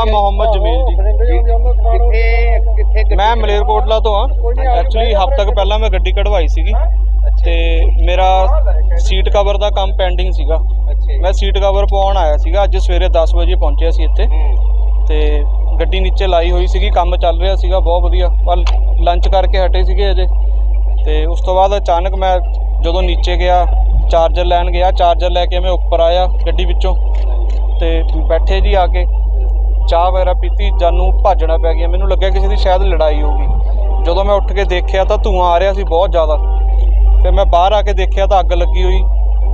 ਨਾਮ ਮੁਹੰਮਦ ਜਮੀਲ ਜੀ। ਕਿੱਥੇ ਕਿੱਥੇ ਮੈਂ ਮਲੇਰਕੋਟਲਾ ਤੋਂ ਆ ਐਕਚੁਅਲੀ ਹਫ਼ਤਾ ਕੁ ਪਹਿਲਾਂ ਮੈਂ ਗੱਡੀ ਕਢਵਾਈ ਸੀਗੀ। ਤੇ ਮੇਰਾ ਸੀਟ ਕਵਰ ਦਾ ਕੰਮ ਪੈਂਡਿੰਗ ਸੀਗਾ। ਮੈਂ ਸੀਟ ਕਵਰ ਪਵਾਉਣ ਆਇਆ ਸੀਗਾ। ਅੱਜ ਸਵੇਰੇ 10 ਵਜੇ ਪਹੁੰਚਿਆ ਸੀ ਇੱਥੇ। ਤੇ ਗੱਡੀ ਨੀਚੇ ਲਾਈ ਹੋਈ ਸੀਗੀ। ਕੰਮ ਚੱਲ ਰਿਹਾ ਸੀਗਾ ਬਹੁਤ ਵਧੀਆ। ਪਰ ਲੰਚ ਕਰਕੇ ਹਟੇ ਸੀਗੇ ਅਜੇ। ਤੇ ਉਸ ਤੋਂ ਬਾਅਦ ਅਚਾਨਕ ਮੈਂ ਜਦੋਂ ਨੀਚੇ ਗਿਆ ਚਾਰਜਰ ਲੈਣ ਗਿਆ। ਚਾਰਜਰ ਲੈ ਕੇ ਮੈਂ ਉੱਪਰ ਆਇਆ ਗੱਡੀ ਵਿੱਚੋਂ। ਤੇ ਬੈਠੇ ਜੀ ਆ ਕੇ। ਚਾਹ ਵਗੈਰਾ ਪੀਤੀ ਜਾਨੂੰ ਭਾਜਣਾ ਪੈ ਗਿਆ। ਮੈਨੂੰ ਲੱਗਿਆ ਕਿਸੇ ਦੀ ਸ਼ਾਇਦ ਲੜਾਈ ਹੋ ਗਈ। ਜਦੋਂ ਮੈਂ ਉੱਠ ਕੇ ਦੇਖਿਆ ਤਾਂ ਧੂੰਆਂ ਆ ਰਿਹਾ ਸੀ ਬਹੁਤ ਜ਼ਿਆਦਾ। ਫਿਰ ਮੈਂ ਬਾਹਰ ਆ ਕੇ ਦੇਖਿਆ ਤਾਂ ਅੱਗ ਲੱਗੀ ਹੋਈ।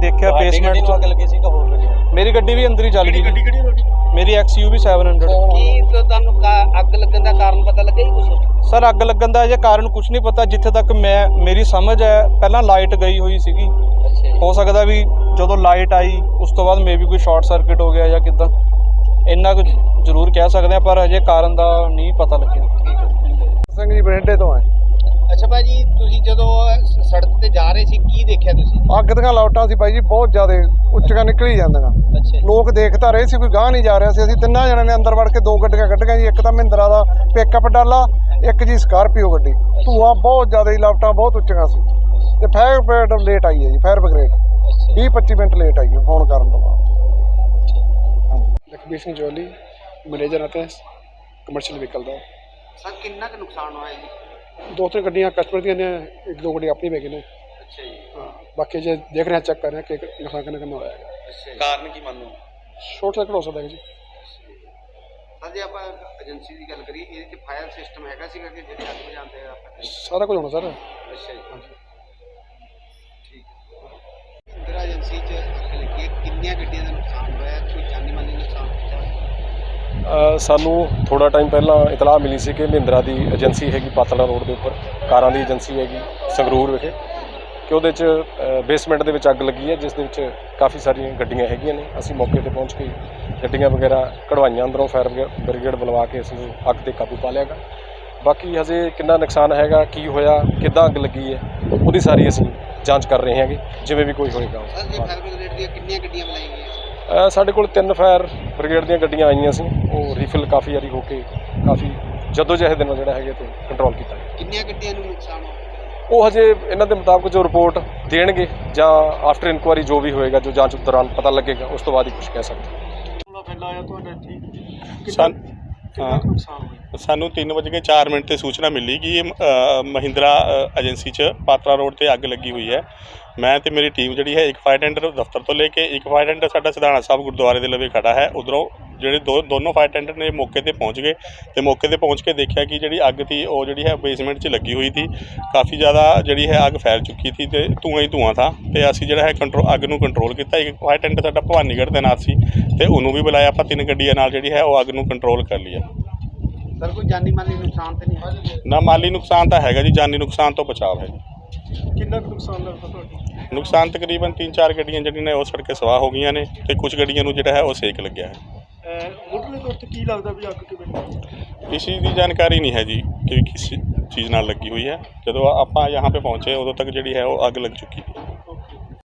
ਦੇਖਿਆ ਬੇਸਮੈਂਟ 'ਚ। ਲੱਗੀ ਸੀ ਕਹੋ ਮੇਰੀ ਗੱਡੀ ਵੀ ਅੰਦਰ ਹੀ ਚੱਲ ਗਈ ਮੇਰੀ XUV 700 ਕੀ ਤੁਹਾਨੂੰ ਅੱਗ ਲੱਗਣ ਦਾ ਕਾਰਨ ਪਤਾ ਲੱਗਿਆ ਜੀ ਕੁਛ? ਸਰ ਅੱਗ ਲੱਗਣ ਦਾ ਅਜੇ ਕਾਰਨ ਕੁਝ ਨਹੀਂ ਪਤਾ। ਜਿੱਥੇ ਤੱਕ ਮੈਂ ਮੇਰੀ ਸਮਝ ਹੈ ਪਹਿਲਾਂ ਲਾਈਟ ਗਈ ਹੋਈ ਸੀਗੀ। ਹੋ ਸਕਦਾ ਵੀ ਜਦੋਂ ਲਾਈਟ ਆਈ ਉਸ ਤੋਂ ਬਾਅਦ ਮੇਬੀ ਕੋਈ ਸ਼ਾਰਟ ਸਰਕਟ ਹੋ ਗਿਆ ਜਾਂ ਕਿਦਾਂ। ਇੰਨਾ ਕੁ ਜ਼ਰੂਰ ਕਹਿ ਸਕਦੇ ਆ ਪਰ ਅਜੇ ਕਾਰਨ ਦਾ ਨਹੀਂ ਪਤਾ ਲੱਗਿਆ। ਸਿੰਘ ਜੀ ਬਰਿੰਡੇ ਤੋਂ ਆਏ। ਅੱਛਾ ਭਾਜੀ ਤੁਸੀਂ ਜਦੋਂ ਸੜਕ ਤੇ ਜਾ ਰਹੇ ਸੀ ਕੀ ਦੇਖਿਆ ਤੁਸੀਂ? ਅੱਗ ਦੀਆਂ ਲਾਉਟਾਂ ਸੀ ਬਾਈ ਜੀ ਬਹੁਤ ਜ਼ਿਆਦਾ ਉੱਚੀਆਂ ਨਿਕਲੀ ਜਾਂਦੀਆਂ। ਅੱਛਾ। ਲੋਕ ਦੇਖਤਾ ਰਹੇ ਸੀ ਕੋਈ ਗਾਹ ਨਹੀਂ ਜਾ ਰਿਹਾ ਸੀ। ਅਸੀਂ ਤਿੰਨਾਂ ਜਣਿਆਂ ਨੇ ਅੰਦਰ ਵੜ ਕੇ ਦੋ ਗੱਡੀਆਂ ਕੱਢੀਆਂ ਜੀ ਇੱਕ ਤਾਂ ਮਹਿੰਦਰਾ ਦਾ ਪਿਕਅਪ ਡਾਲਾ ਇੱਕ ਜੀ ਸਕਾਰਪੀਓ ਗੱਡੀ। ਧੂਆਂ ਬਹੁਤ ਜ਼ਿਆਦਾ ਹੀ ਲਾਉਟਾਂ ਬਹੁਤ ਉੱਚੀਆਂ ਸੀ। ਤੇ ਫਾਇਰ ਬ੍ਰਿਗੇਡ ਲੇਟ ਆਈ ਹੈ ਜੀ ਫਾਇਰ ਬ੍ਰਿਗੇਡ। ਅੱਛਾ। 20 25 ਮਿੰਟ ਲੇਟ ਆਈ ਹੈ ਫੋਨ ਕਰਨ ਤੋਂ ਬਾਅਦ। ਲਖਬੀਰ ਸਿੰਘ ਜੋਲੀ ਮੈਨੇਜਰ ਆਤੇ ਕਮਰਸ਼ੀਅਲ ਵਹੀਕਲ ਦਾ। ਸਰ ਕਿੰਨਾ ਕੁ ਨੁਕਸਾਨ ਹੋਇਆ ਜੀ? ਦੋ ਤਿੰਨ ਗੱਡੀਆਂ ਕਸਟਮਰ ਦੀਆਂ ਨੇ ਇੱਕ ਦੋ ਗੱਡੀ ਆਪਣੀ ਵੇਗੀ ਨੇ। ਅੱਛਾ ਜੀ। ਹਾਂ ਬਾਕੀ ਜੇ ਦੇਖ ਰਹੇ ਚੈੱਕ ਕਰ ਰਹੇ ਕਿ ਨੁਕਸਾਨ ਕਿੰਨਾ ਕਿੰਨਾ ਹੋਇਆ ਹੈ ਅੱਛਾ ਕਾਰਨ ਕੀ ਮੰਨੋ ਸ਼ੋਰਟ ਸਰਕਟ ਹੋ ਸਕਦਾ ਹੈ ਜੀ। ਸਰ ਜੇ ਆਪਾਂ ਏਜੰਸੀ ਦੀ ਗੱਲ ਕਰੀਏ ਇਹਦੇ ਚ ਫਾਇਰ ਸਿਸਟਮ ਹੈਗਾ ਸੀਗਾ ਕਿ ਜਿਹੜੇ ਅੱਗ ਬੁਝਾਉਂਦੇ ਆ ਆਪਾਂ? ਸਾਰਾ ਕੁਝ ਹੋਣਾ ਸਰ। ਅੱਛਾ ਜੀ। ਹਾਂਜੀ। ਠੀਕ ਇੰਦਰਾ ਏਜੰਸੀ ਚ ਅੱਗ ਲੱਗੀ ਹੈ। ਕਿੰਨੀਆਂ ਗੱਡੀਆਂ ਦਾ ਨੁਕਸਾਨ ਹੋਇਆ ਕੋਈ ਜਾਨੀ ਮਾਲੀ ਨੁਕਸਾਨ ਹੋਇਆ ਅ, ਸਾਨੂੰ ਥੋੜਾ ਟਾਈਮ ਪਹਿਲਾਂ ਇਤਲਾਹ ਮਿਲੀ ਸੀ ਕਿ ਮਹਿੰਦਰਾ ਦੀ ਏਜੰਸੀ ਹੈਗੀ ਪਾਤੜਾ ਰੋਡ ਦੇ ਉੱਪਰ, ਕਾਰਾਂ ਦੀ ਏਜੰਸੀ ਹੈਗੀ ਸੰਗਰੂਰ ਵਿਖੇ, ਕਿ ਉਹਦੇ 'ਚ ਬੇਸਮੈਂਟ ਦੇ ਵਿੱਚ ਅੱਗ ਲੱਗੀ ਹੈ, ਜਿਸ ਦੇ ਵਿੱਚ ਕਾਫੀ ਸਾਰੀਆਂ ਗੱਡੀਆਂ ਹੈਗੀਆਂ ਨੇ। ਅਸੀਂ ਮੌਕੇ ਤੇ ਪਹੁੰਚ ਕੇ ਗੱਡੀਆਂ ਵਗੈਰਾ ਕਢਵਾਈਆਂ, ਅੰਦਰੋਂ ਫਾਇਰ ਬ੍ਰਿਗੇਡ ਬੁਲਵਾ ਕੇ ਅਸੀਂ ਅੱਗ ਤੇ ਕਾਬੂ ਪਾ ਲਿਆਗਾ ਬਾਕੀ ਹਜੇ ਕਿੰਨਾ ਨੁਕਸਾਨ ਹੈਗਾ, ਕੀ ਹੋਇਆ, ਕਿੱਦਾਂ ਅੱਗ ਲੱਗੀ ਹੈ, ਉਹਦੀ ਸਾਰੀ ਅਸੀਂ ਜਾਂਚ ਕਰ ਰਹੇ ਹਾਂਗੇ, ਜਿਵੇਂ ਵੀ ਕੋਈ ਹੋਏਗਾ। ਸਰ ਜੇ ਫਾਇਰ ਬ੍ਰਿਗੇਡ ਦੀਆਂ ਕਿੰਨੀਆਂ ਗੱਡੀਆਂ ਬੁਲਾਈਆਂ ਗਈਆਂ? ਸਾਡੇ ਕੋਲ ਤਿੰਨ ਫਾਇਰ ਬ੍ਰਿਗੇਡ ਦੀਆਂ ਗੱਡੀਆਂ ਆਈਆਂ ਸੀ। ਉਹ ਰੀਫਿਲ ਕਾਫੀ ਵਾਰੀ ਹੋ ਕੇ ਕਾਫੀ ਜਦੋਂ ਜਿਹੇ ਦਿਨ ਜਿਹੜਾ ਹੈਗੇ ਤੇ ਕੰਟਰੋਲ ਕੀਤਾ ਗਿਆ। ਕਿੰਨੀਆਂ ਗੱਡੀਆਂ ਨੂੰ ਨੁਕਸਾਨ ਹੋਇਆ ਉਹ ਹਜੇ ਇਹਨਾਂ ਦੇ ਮੁਤਾਬਕ ਜੋ ਰਿਪੋਰਟ ਦੇਣਗੇ ਜਾਂ ਆਫਟਰ ਇਨਕੁਆਰੀ ਜੋ ਵੀ ਹੋਏਗਾ ਜੋ ਜਾਂਚ ਦੌਰਾਨ ਪਤਾ ਲੱਗੇਗਾ ਉਸ ਤੋਂ ਬਾਅਦ ਹੀ ਕੁਝ ਕਹਿ ਸਕਦੇ ਸਾਨ ਹਾਂ। ਸਾਨੂੰ 3:04 ਮਿੰਟ ਤੇ ਸੂਚਨਾ ਮਿਲੀ ਕਿ ਮਹਿੰਦਰਾ ਏਜੰਸੀ 'ਚ ਪਾਤਰਾ ਰੋਡ ਤੇ ਅੱਗ ਲੱਗੀ ਹੋਈ ਹੈ। ਮੈਂ ਤੇ ਮੇਰੀ ਟੀਮ ਜਿਹੜੀ ਹੈ ਇੱਕ ਫਾਇਰ ਟੈਂਡਰ ਦਫ਼ਤਰ ਤੋਂ ਲੈ ਕੇ ਇੱਕ ਫਾਇਰ ਟੈਂਡਰ ਸਾਡਾ ਸਿਧਾਣਾ ਸਾਹਿਬ ਗੁਰਦੁਆਰੇ ਦੇ ਲਵੇ ਖੜਾ ਹੈ। ਉਧਰੋਂ ਜਿਹੜੇ ਦੋ ਦੋਨੋਂ ਫਾਇਰ ਟੈਂਡਰ ਨੇ ਮੌਕੇ ਤੇ ਪਹੁੰਚ ਗਏ ਤੇ ਮੌਕੇ ਤੇ ਪਹੁੰਚ ਕੇ ਦੇਖਿਆ ਕਿ ਜਿਹੜੀ ਅੱਗ ਤੀ ਉਹ ਜਿਹੜੀ ਹੈ ਬੇਸਮੈਂਟ 'ਚ ਲੱਗੀ ਹੋਈ ਸੀ। ਕਾਫੀ ਜ਼ਿਆਦਾ ਜਿਹੜੀ ਹੈ ਅੱਗ ਫੈਲ ਚੁੱਕੀ ਸੀ ਤੇ ਧੂੰਆਂ ਹੀ ਧੂੰਆਂ ਥਾ ਤੇ ਅਸੀਂ ਜਿਹੜਾ ਹੈ ਕੰਟਰੋਲ ਅੱਗ ਨੂੰ ਕੰਟਰੋਲ ਕੀਤਾ। ਇੱਕ ਫਾਇਰ ਟੈਂਡਰ ਸਾਡਾ ਭਵਾਨੀਗੜ੍ਹ ਦੇ ਨਾਲ ਸੀ ਤੇ ਉਹਨੂੰ ਵੀ ਬੁਲਾਇਆ ਆਪਾਂ ਤਿੰਨ ਗੱਡੀਆਂ ਨਾਲ ਜਿਹੜੀ ਹੈ ਉਹ ਅੱਗ ਨੂੰ ਕੰਟਰੋਲ ਕਰ ਲਿਆ ਸਰ ਕੋਈ ਜਾਨੀ ਮਾਲੀ ਨੁਕਸਾਨ ਤੇ ਨਹੀਂ ਹੋਇਆ ਨਾ ਮਾਲੀ ਨੁਕਸਾਨ ਤਾਂ ਹੈਗਾ ਜੀ ਜਾਨੀ ਨੁਕਸਾਨ ਤੋਂ ਬਚਾਅ ਹੈ। ਕਿੰਨਾ ਕੁ ਨੁਕਸਾਨ ਲੱਗਦਾ ਤੁਹਾਡਾ? ਨੁਕਸਾਨ ਤਕਰੀਬਨ 3-4 ਗੱਡੀਆਂ ਜਿਹੜੀਆਂ ਨੇ ਉਹ ਸੜ ਕੇ ਸਵਾਹ ਹੋ ਗਈਆਂ ਨੇ ਤੇ ਕੁਝ ਗੱਡੀਆਂ ਨੂੰ ਜਿਹੜਾ ਹੈ ਉਹ ਸੇਕ ਲੱਗਿਆ ਹੈ। ਮੁੱਢਲੇ ਤੌਰ ਤੇ ਕੀ ਲੱਗਦਾ ਵੀ ਅੱਗ ਕਿਵੇਂ ਇਸ ਚੀਜ਼ ਦੀ ਜਾਣਕਾਰੀ ਨਹੀਂ ਹੈ ਜੀ ਕਿ ਕਿਸ ਚੀਜ਼ ਨਾਲ ਲੱਗੀ ਹੋਈ ਹੈ। ਜਦੋਂ ਆਪਾਂ ਯਹਾਂ पे ਪਹੁੰਚੇ ਉਦੋਂ ਤੱਕ ਜਿਹੜੀ ਹੈ ਉਹ ਅੱਗ ਲੱਗ ਚੁੱਕੀ ਹੈ।